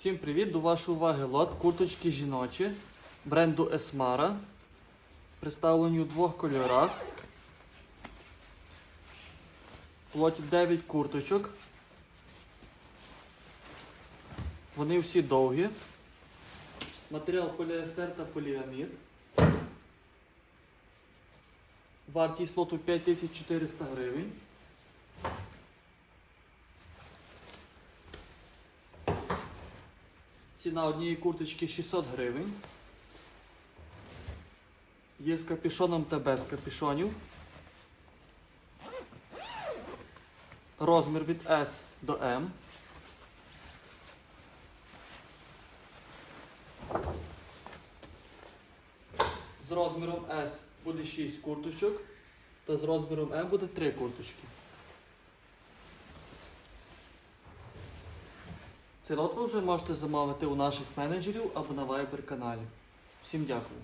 Всім привіт! До вашої уваги лот курточки жіночі бренду Esmara. Представлені у двох кольорах. В лоті 9 курточок. Вони всі довгі. Матеріал поліестер та поліамід. Вартість лоту 5400 гривень. Ціна однієї курточки 600 гривень. Є з капюшоном та без капюшонів. Розмір від S до M. З розміром S буде 6 курточок, та з розміром M буде 3 курточки. Цей лот ви вже можете замовити у наших менеджерів або на Viber каналі. Всім дякую.